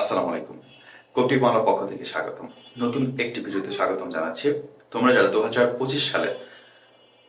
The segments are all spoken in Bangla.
আসসালামু আলাইকুম। কোপটি বাংলার পক্ষ থেকে স্বাগতম। নতুন একটি ভিডিওতে স্বাগতম জানাচ্ছি। তোমরা যারা দু হাজার পঁচিশ সালে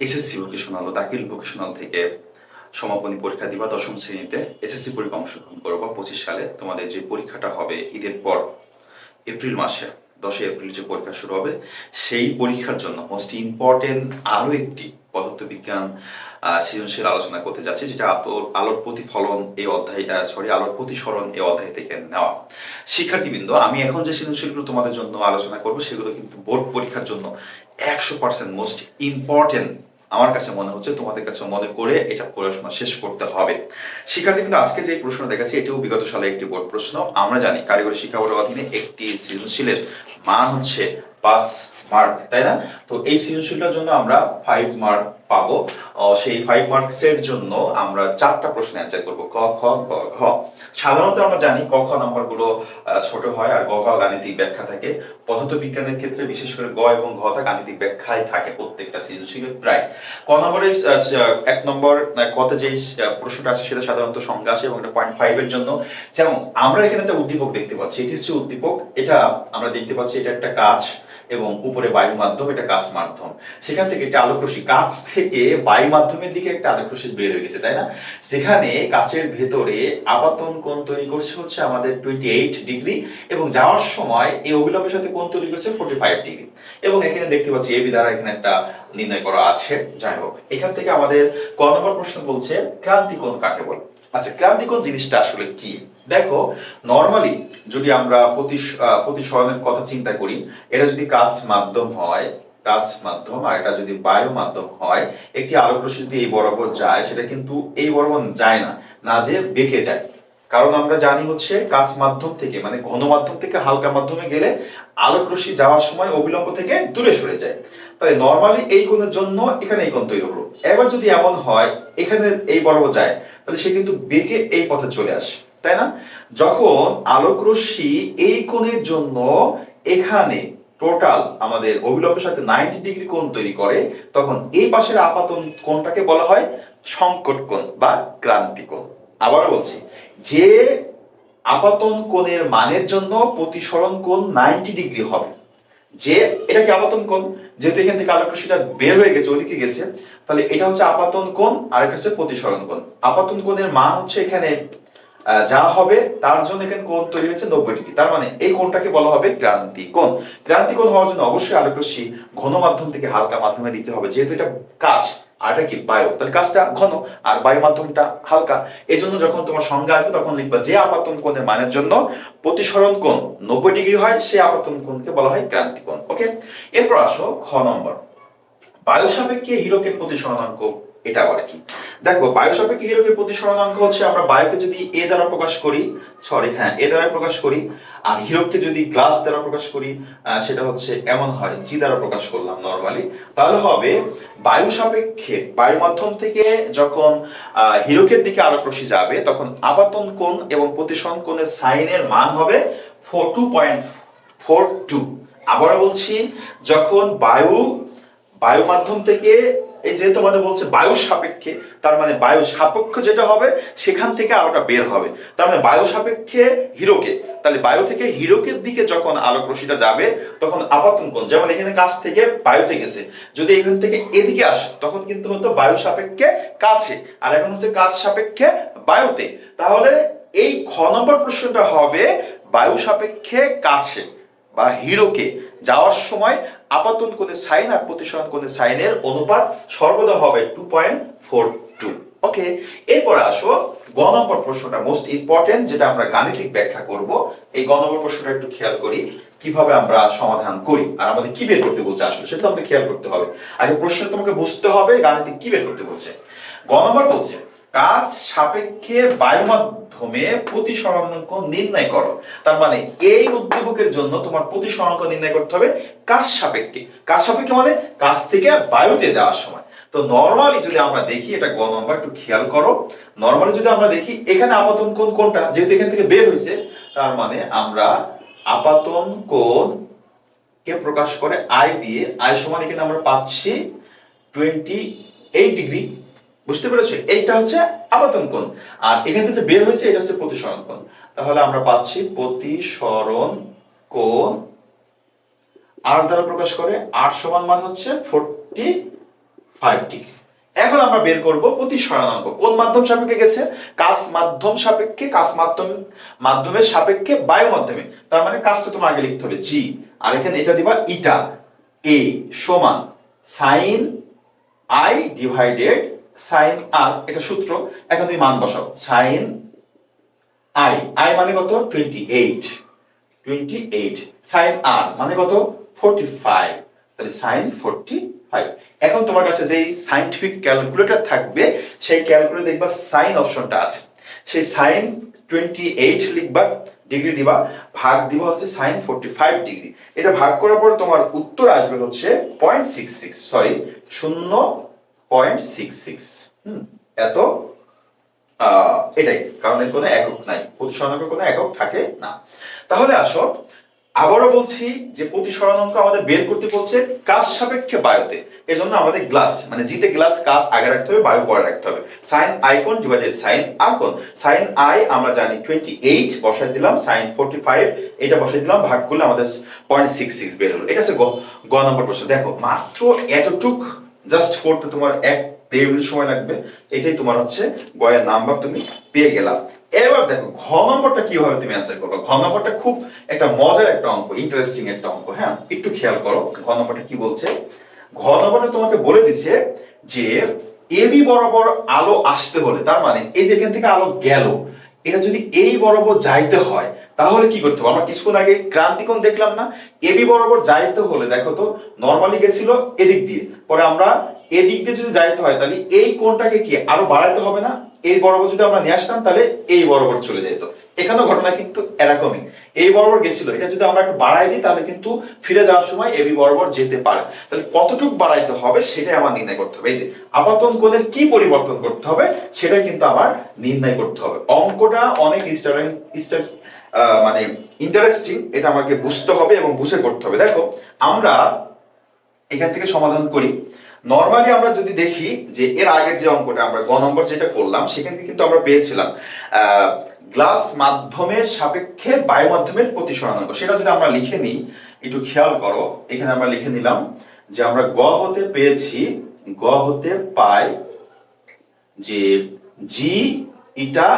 এসএসসি ভোকেশনাল ও দাখিল ভোকেশনাল থেকে সমাপনী পরীক্ষা দিবা দশম শ্রেণীতে এসএসসি পরীক্ষা অংশগ্রহণ করো বা পঁচিশ সালে তোমাদের যে পরীক্ষাটা হবে ঈদের পর এপ্রিল মাসে, দশই এপ্রিল যে পরীক্ষা শুরু হবে, সেই পরীক্ষার জন্য মোস্ট ইম্পর্টেন্ট আরও একটি পদার্থবিজ্ঞান সৃজনশীল আলোচনা করতে যাচ্ছি, যেটা আলোর আলোর প্রতিফলন এই অধ্যায় সরি আলোর প্রতিসরণ এই অধ্যায় থেকে নেওয়া। শিক্ষার্থীবৃন্দ, আমি এখন যে সৃজনশীলগুলো তোমাদের জন্য আলোচনা করব, সেগুলো কিন্তু বোর্ড পরীক্ষার জন্য একশো পার্সেন্ট মোস্ট ইম্পর্টেন্ট আমার কাছে মনে হচ্ছে, তোমাদের কাছে মনে করে এটা পড়াশোনা শেষ করতে হবে। শিক্ষার্থী কিন্তু আজকে যে প্রশ্ন দেখাচ্ছি, এটিও বিগত সালে একটি বোর্ড প্রশ্ন। আমরা জানি কারিগরি শিক্ষা বোর্ডের অধীনে একটি সৃজনশীলের মান হচ্ছে পাঁচ মার্ক তাই না? তো এই সৃজনশীলটার জন্য আমরা ফাইভ মার্ক পাবো। সেই ফাইভ মার্কসের জন্য আমরা চারটা প্রশ্ন অ্যান্সার করব। ক, খ গ ঘ। সাধারণত আমরা জানি ক, খ নাম্বারগুলো ছোট হয় আর গ, ঘ গাণিতিক ব্যাখ্যা থাকে। পদার্থ বিজ্ঞানের ক্ষেত্রে বিশেষ করে গ এবং ঘ টা গাণিতিক ব্যাখ্যায় থাকে প্রত্যেকটা সৃজনশীলের প্রায়। ক নম্বরে এক নম্বর কতে যে প্রশ্নটা আছে সেটা সাধারণত সংজ্ঞা আছে এবং এটা পয়েন্ট ফাইভ এর জন্য। যেমন আমরা এখানে একটা উদ্দীপক দেখতে পাচ্ছি। এটি হচ্ছে উদ্দীপক। এটা আমরা দেখতে পাচ্ছি এটা একটা কাজ। এবং উপরে বায়ু মাধ্যম, এটা কাজ মাধ্যম। সেখান থেকে একটা আলোক রশ্মি কাছ থেকে বায়ু মাধ্যমের দিকে একটা আলোক বের হয়ে গেছে, তাই না? যেখানে কাচের ভেতরে আপাতন কোণ তৈরি করছে হচ্ছে আমাদের টোয়েন্টি এইট ডিগ্রি এবং যাওয়ার সময় এই অবিলম্বের সাথে কোণ তৈরি করছে ফোর্টি ফাইভ ডিগ্রি এবং এখানে দেখতে পাচ্ছি এবি দ্বারা এখানে একটা নির্ণয় করা আছে। যাই হোক, এখান থেকে আমাদের ক নম্বর প্রশ্ন বলছে, ক্রান্তি কোণ কাকে বলে? আচ্ছা ক্রান্তি কোণ জিনিসটা আসলে কি? দেখো নর্মালি যদি আমরা প্রতি প্রতিসরণের কথা চিন্তা করি, এটা যদি কাজ মাধ্যম হয়, কাজ মাধ্যম আর এটা যদি বায়ু মাধ্যম হয়, একটি আলোক যদি এই বরাবর যায়, সেটা কিন্তু এই বরাবর যায় না না যে বেঁকে যায়। কারণ আমরা জানি হচ্ছে কাজ মাধ্যম থেকে মানে ঘন মাধ্যম থেকে হালকা মাধ্যমে গেলে আলোক যাওয়ার সময় অবিলম্ব থেকে দূরে সরে যায়। তাহলে নর্মালি এই কোণের জন্য এখানে এই কোণ তৈরি হলো। এবার যদি এমন হয়, এখানে এই বরাবর যায়, তাহলে সে কিন্তু বেঁকে এই পথে চলে আসে, তাই না? যখন আলোক রশ্মি এই কোণের জন্য এখানে টোটাল আমাদের অবিলম্বের সাথে নাইনটি ডিগ্রি কোণ তৈরি করে, তখন এই পাশের আপাতন কোণটাকে বলা হয় সংকট কোণ বা ক্রান্তি কোণ। আবারও বলছি, যে আপাতন কোণের মানের জন্য প্রতিসরণ কোণ নাইনটি ডিগ্রি হবে। যে, এটা কি আপাতন কোণ? যেহেতু এখান থেকে আলোক রশ্মিটা বের হয়ে গেছে, ওদিকে গেছে তাহলে এটা হচ্ছে আপাতন কোণ, আর এটা হচ্ছে প্রতিসরণ কোণ। আপাতন কোণের মান হচ্ছে এখানে যা হবে, তার জন্য এখানে কোণ তৈরি হয়েছে নব্বই ডিগ্রি। তার মানে এই কোণটাকে বলা হবে ক্রান্তি কোণ। ক্রান্তি কোণ হওয়ার জন্য অবশ্যই আলোক রশ্মি ঘন মাধ্যম থেকে হালকা মাধ্যমে দিতে হবে, যেহেতু এটা কাজ, আর এটা কি? বায়ু। তাহলে কাজটা ঘন, আর বায়ু মাধ্যমটা হালকা। এই জন্য যখন তোমার সংজ্ঞা আসবে, তখন লিখবা যে আপাতন কোণের মানের জন্য প্রতিসরণ কোণ নব্বই ডিগ্রি হয় সেই আপাতন কোণকে বলা হয় ক্রান্তি কোণ। ওকে? এরপর আসো খ নম্বর। বায়ু সাপেক্ষে হিরকের প্রতিসরণাঙ্ক এটা আবার কি। দেখো বায়ু সাপেক্ষে হিরকের প্রতিসরণাঙ্ক হচ্ছে আমরা বায়ুকে যদি এ দ্বারা প্রকাশ করি সরি হ্যাঁ এ দ্বারা প্রকাশ করি, আর হিরককে যদি গ্লাস দ্বারা প্রকাশ করি সেটা হচ্ছে এমন হয় জি দ্বারা প্রকাশ করলাম নর্মালি তাহলে হবে বায়ু সাপেক্ষে বায়ু মাধ্যম থেকে যখন হিরকের দিকে আলোক রশ্মি যাবে, তখন আপাতন কোণ এবং প্রতিসরণ কোণের সাইনের মান হবে four two point four two আবারও বলছি, যখন বায়ু বায়ু মাধ্যম থেকে এই যেহেতু আমাদের বলছে বায়ু সাপেক্ষে, তার মানে বায়ু সাপেক্ষ যেটা হবে, সেখান থেকে আলোটা বের হবে। তার মানে বায়ু সাপেক্ষে হিরোকে, তাহলে বায়ু থেকে হিরোকের দিকে যখন আলোক রশ্মিটা যাবে, তখন আপাতন কোণ, যেমন এখানে কাছ থেকে বায়ুতে গেছে, যদি এখান থেকে এদিকে আস, তখন কিন্তু হতো বায়ু সাপেক্ষে কাছে, আর এখন হচ্ছে কাজ সাপেক্ষে বায়ুতে। তাহলে এই খ নম্বর প্রশ্নটা হবে, বায়ু সাপেক্ষে কাছে বা হিরোকে যাওয়ার সময় আপাতন কোণের সাইন আর প্রতিসরণ কোণের সাইনের অনুপাত সর্বদা হবে two point four two okay এরপর আসো গ নম্বর প্রশ্নটা মোস্ট ইম্পর্টেন্ট যেটা আমরা গাণিতিক ব্যাখ্যা করব। এই গ নম্বর প্রশ্নটা একটু খেয়াল করি, কীভাবে আমরা সমাধান করি আর আমাদের কি বের করতে বলছে আসলে, সেটা আমাদের খেয়াল করতে হবে। আগে প্রশ্ন তোমাকে বুঝতে হবে গাণিতিক কি বের করতে বলছে। গ নম্বর বলছে কাজ সাপেক্ষে বায়ু মাধ্যমে প্রতিসরণাঙ্ক নির্ণয় করো। তার মানে এই উদ্দীপকের জন্য তোমার প্রতিসরণাঙ্ক নির্ণয় করতে হবে কাজ সাপেক্ষে। কাজ সাপেক্ষে মানে কাজ থেকে বায়ুতে যাওয়ার সময়। তো নর্মালি যদি আমরা দেখি, এটা গ নম্বর, একটু খেয়াল করো। নর্মালি যদি আমরা দেখি, এখানে আপাতন কোণ কোনটা যেহেতু এখান থেকে বের হয়েছে, তার মানে আমরা আপাতন কোণ কে প্রকাশ করে আয় দিয়ে, আয় সমান এখানে আমরা পাচ্ছি টোয়েন্টি এইট ডিগ্রি বুঝতে পেরেছ? এইটা হচ্ছে আপাতন কোণ। আর এখান থেকে বের হয়েছে, এটা হচ্ছে প্রতিসরণ কোণ। তাহলে আমরা পাচ্ছি প্রতিসরণ কোণ আর দ্বারা প্রকাশ করে আর সমান মান হচ্ছে ফোরটি ফাইভ ডিগ্রি এখন আমরা বের করব প্রতিসরণাঙ্ক কোন মাধ্যম সাপেক্ষে গেছে? কাজ মাধ্যম সাপেক্ষে কাজ মাধ্যম, মাধ্যমের সাপেক্ষে বায়ু মাধ্যমে তার মানে কাজটা তোমার আগে লিখতে হবে জি আর এখানে এটা দিবা ইটা এ সমান sine I divided sine R, এটা সূত্র, এখন তুমি মান বসাও। সাইন আই আই মানে কত? Twenty eight twenty eight sine R মানে কত? ফোরটি ফাইভ তাহলে সাইন ফোরটি ফাইভ এখন তোমার কাছে যেই সাইন্টিফিক ক্যালকুলেটর থাকবে, সেই ক্যালকুলেটর দেখবা সাইন অপশনটা আছে। সেই সাইন টোয়েন্টি এইট লিখবা ডিগ্রি দিবা, ভাগ দিবা হচ্ছে সাইন ফোরটি ফাইভ ডিগ্রি এটা ভাগ করার পর তোমার উত্তর আসবে হচ্ছে পয়েন্ট সিক্স সিক্স সরি শূন্য পয়েন্ট সিক্স সিক্স। হুম, এত এটাই, কারণ এর কোনো একক নাই প্রতিসরণাঙ্কের কোনো একক থাকে না। তাহলে আসো, আবারও বলছি যে প্রতিসরণাঙ্ক আমাদের বের করতে বলছে কাজ সাপেক্ষে বায়ুতে। এজন্য আমাদের গ্লাস মানে জিতে গ্লাস কাজ আগে রাখতে হবে, বায়ু পরে রাখতে হবে। Sine icon divided sine icon sine I আমরা জানি টোয়েন্টি এইট, বসাই দিলাম, সাইন ফোরটি ফাইভ, এটা বসাই দিলাম, ভাগ করলে আমাদের পয়েন্ট সিক্স সিক্স বের হলো। এটা হচ্ছে গ নম্বর প্রশ্ন। দেখো, মাত্র এতটুক জাস্ট করতে তোমার এক দেড় সময় লাগবে। এটাই তোমার হচ্ছে গয়ের নাম্বার তুমি পেয়ে গেলাম এবার দেখো, ঘ নম্বরটা কীভাবে তুমি অ্যান্সার করবে? ঘ নম্বরটা খুব একটা মজার একটা অঙ্ক ইন্টারেস্টিং একটা অঙ্ক হ্যাঁ? একটু খেয়াল করো, ঘ নম্বরটা কি বলছে? ঘ নম্বরটা তোমাকে বলে দিচ্ছে যে এবি বরাবর আলো আসতে হলে, তার মানে এই যেখান থেকে আলো গেল, এটা যদি এই বরাবর যাইতে হয় তাহলে কি করতে হবে? আমরা কিছুক্ষণ আগে ক্রান্তিকোণ দেখলাম না? এবি বরাবর যাইতে হলে, দেখো তো নর্মালি গেছিল এদিক দিয়ে। পরে আমরা এদিক দিয়ে যদি যাইতে হয়, তাহলে এই কোণটাকে কি আরও বাড়াইতে হবে না? এই বরাবর যদি আমরা নিয়ে আসতাম, তাহলে এই বরাবর চলে যেত। এখানেও ঘটনা কিন্তু এরকমই। এই বরাবর গেছিল। এটা যদি আমরা একটু বাড়াই দিই, তাহলে কিন্তু ফিরে যাওয়ার সময় এবি বরাবর যেতে পারে। তাহলে কতটুকু বাড়াইতে হবে, সেটাই আমার নির্ণয় করতে হবে। এই যে আপাতন কোণের কি পরিবর্তন করতে হবে সেটা কিন্তু আমার নির্ণয় করতে হবে। অঙ্কটা অনেক মানে ইন্টারেস্টিং এটা আমাকে বুঝতে হবে এবং বুঝে করতে হবে। দেখো, আমরা এখান থেকে সমাধান করি। নর্মালি আমরা যদি দেখি যে এর আগের যে অঙ্কটা, আমরা গ নম্বর যেটা করলাম, সেখান থেকে কিন্তু আমরা পেয়েছিলাম গ্লাস মাধ্যমের সাপেক্ষে বায়ু মাধ্যমের প্রতিসরণাঙ্ক সেটা যদি আমরা লিখে নিই, একটু খেয়াল করো, এখানে আমরা লিখে নিলাম যে আমরা গ হতে পেয়েছি গ হতে পাই যে জি ইটা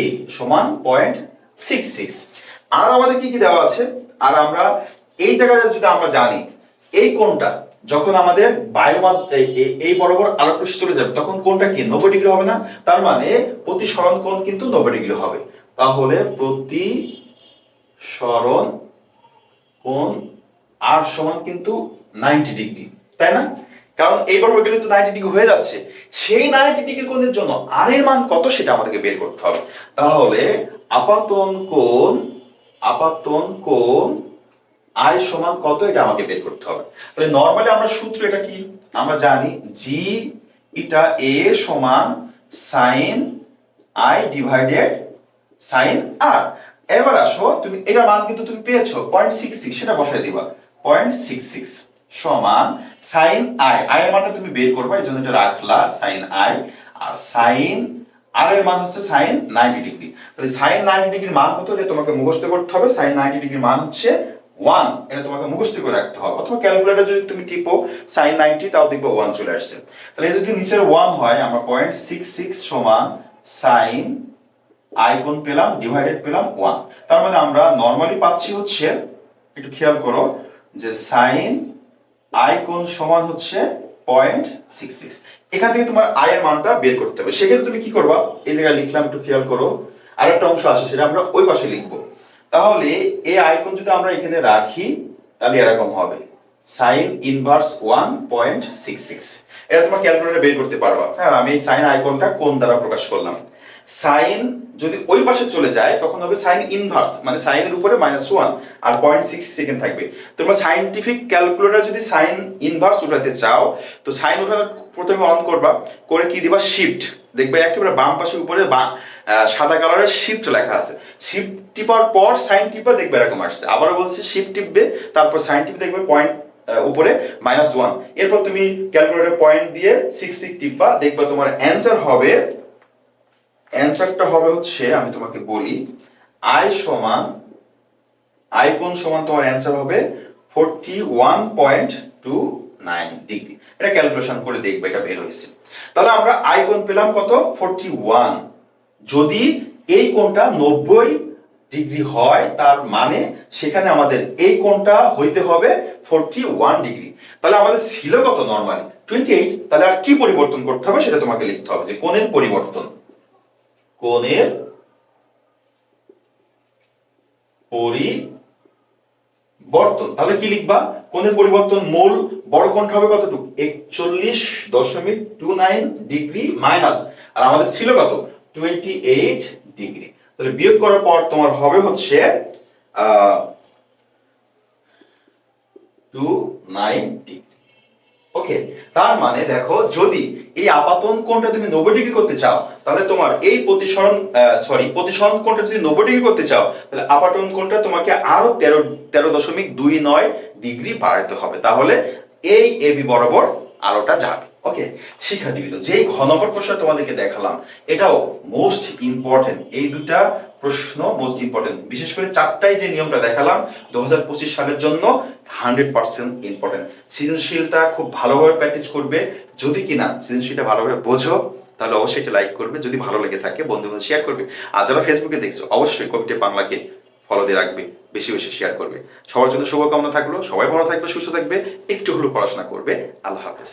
এ সমান পয়েন্ট সিক্স সিক্স আর আমাদের কি কি দেওয়া আছে? আর আমরা এই জায়গায় যদি আমরা জানি, এই কোনটা যখন আমাদের বায়ু মাধ- এই- বরাবর রশ্মি চলে যাবে, তখন কোনটা কি? নব্বই ডিগ্রি হবে না? তার মানে প্রতিসরণ কোণ কিন্তু নব্বই ডিগ্রি হবে। তাহলে প্রতি সরণ কোণ আর সমান কিন্তু নাইনটি ডিগ্রি, তাই না? কারণ এই বরাবর গেলে তো নাইনটি ডিগ্রি হয়ে যাচ্ছে। সেই নাইনটি ডিগ্রি কোণের জন্য আর এর মান কত সেটা আমাদেরকে বের করতে হবে। তাহলে আপাতন কোণ আপাতন কোণ আয় সমান কত এটা আমাকে বের করতে হবে। তাহলে নর্মালি আমরা সূত্র এটা কি? আমরা জানি জি এটা এ সমান sine I divided sine R এবার আসো, তুমি এটার মান কিন্তু তুমি পেয়েছ পয়েন্ট সিক্স সিক্স সেটা বসাই দিবা। পয়েন্ট সিক্স সিক্স সমান সাইন আই আই এর মানটা তুমি বের করবা, এই জন্য এটা রাখলা সাইন আই আর সাইন আর এর মান হচ্ছে সাইন নাইনটি ডিগ্রি তাহলে সাইন নাইনটি ডিগ্রির মান কত? এটা তোমাকে মুখস্থ করতে হবে। সাইন নাইনটি ডিগ্রির মান হচ্ছে ওয়ান এটা তোমাকে মুখস্থ করে রাখতে হবে। অথবা ক্যালকুলেটর যদি তুমি টিপো সাইন নাইনটি তাও দেখব ওয়ান চলে আসছে। তাহলে যদি নিচের ওয়ান হয়, আমরা পয়েন্ট সিক্স সিক্স সমান সাইন আইকন পেলাম ডিভাইডেড পেলাম ওয়ান তার মানে আমরা নর্মালি পাচ্ছি হচ্ছে, একটু খেয়াল করো, যে সাইন আইকন সমান হচ্ছে পয়েন্ট সিক্স সিক্স এখান থেকে তোমার আয়ের মানটা বের করতে হবে। সেক্ষেত্রে তুমি কি করবা? এই জায়গায় লিখলাম, একটু খেয়াল করো। আর একটা অংশ আছে, সেটা আমরা ওই পাশে লিখব। তাহলে এই আইকন যদি আমরা এখানে রাখি, তাহলে এরকম হবে। Sine inverse one point six six এটা তোমার ক্যালকুলেটরে বের করতে পারবা। হ্যাঁ আমি এই সাইন আইকনটা কোন দ্বারা প্রকাশ করলাম? সাইন যদি ওই পাশে চলে যায় তখন হবে সাইন ইনভার্স মানে সাইনের উপরে মাইনাস ওয়ান আর পয়েন্ট সিক্স সেকেন্ড থাকবে। তোমরা সাইন্টিফিক ক্যালকুলেটর যদি সাইন ইনভার্স উঠাতে চাও তো সাইন উঠানোর প্রথমে অন করবা করে কি দিবা? শিফট দেখবে একেবারে বাম পাশে উপরে বা সাদা কালারের শিফট লেখা আছে। শিফট টিপার পর সাইন টিপা দেখবে এরকম আসছে। আবারও বলছি শিফট টিপবে তারপর সাইন টিপ দেখবে পয়েন্ট উপরে মাইনাস ওয়ান এরপর তুমি ক্যালকুলেটর পয়েন্ট দিয়ে সিক্স সিক্স টিপবা, দেখবা তোমার অ্যান্সার হবে অ্যান্সারটা হবে হচ্ছে, আমি তোমাকে বলি আই সমান আই কোণ সমান তোমার অ্যান্সার হবে? Forty one point two nine degree এটা ক্যালকুলেশন করে দেখবে, এটা বের হয়েছে। তাহলে আমরা আই কোণ পেলাম কত? ফোরটি ওয়ান যদি এই কোণটা নব্বই ডিগ্রি হয়, তার মানে সেখানে আমাদের এই কোণটা হইতে হবে ফোরটি ওয়ান ডিগ্রি। তাহলে আমাদের ছিল কত নর্মালি টোয়েন্টি এইট তাহলে আর কি পরিবর্তন করতে হবে সেটা তোমাকে লিখতে হবে, যে কোণের পরিবর্তন। কোণের পরিবর্তন। তাহলে কি লিখবা? কোণের পরিবর্তন মূল বড় কোণটা হবে কতটুকু? একচল্লিশ দশমিক টু নাইন ডিগ্রি মাইনাস। আর আমাদের ছিল কত? Twenty eight degree. তাহলে বিয়োগ করার পর তোমার হবে হচ্ছে টু নাইন ওকে তার মানে দেখো, যদি এই আপাতন কোণটা তুমি নব্বই ডিগ্রি করতে চাও, তাহলে তোমার এই প্রতিসরণ সরি প্রতিসরণ কোণটা যদি নব্বই ডিগ্রি করতে চাও, তাহলে আপাতন কোণটা তোমাকে আরও তেরো তেরো দশমিক দুই নয় ডিগ্রি বাড়াতে হবে। তাহলে এই এবি বরাবর আলোটা যাবে। ওকে শিক্ষার্থীবৃন্দ যেই ঘনফল প্রশ্ন তোমাদেরকে দেখালাম, এটাও মোস্ট ইম্পর্টেন্ট এই দুটা প্রশ্ন মোস্ট ইম্পর্টেন্ট বিশেষ করে চারটায় যে নিয়মটা দেখালাম দু সালের জন্য হান্ড্রেড পার্সেন্ট ইম্পর্টেন্ট সৃজনশীলটা খুব ভালোভাবে প্র্যাকটিস করবে। যদি কিনা সৃজনশীলটা ভালোভাবে বোঝো, তাহলে অবশ্যই এটা লাইক করবে। যদি ভালো লেগে থাকে বন্ধু বন্ধু শেয়ার করবে। আর যারা ফেসবুকে দেখছ, অবশ্যই কবিটে বাংলাকে ফলো দিয়ে রাখবে। বেশি বেশি শেয়ার করবে। সবার জন্য শুভকামনা থাকল। সবাই ভালো থাকবে, সুস্থ থাকবে। একটু হলেও পড়াশোনা করবে। আল্লাহ হাফেজ।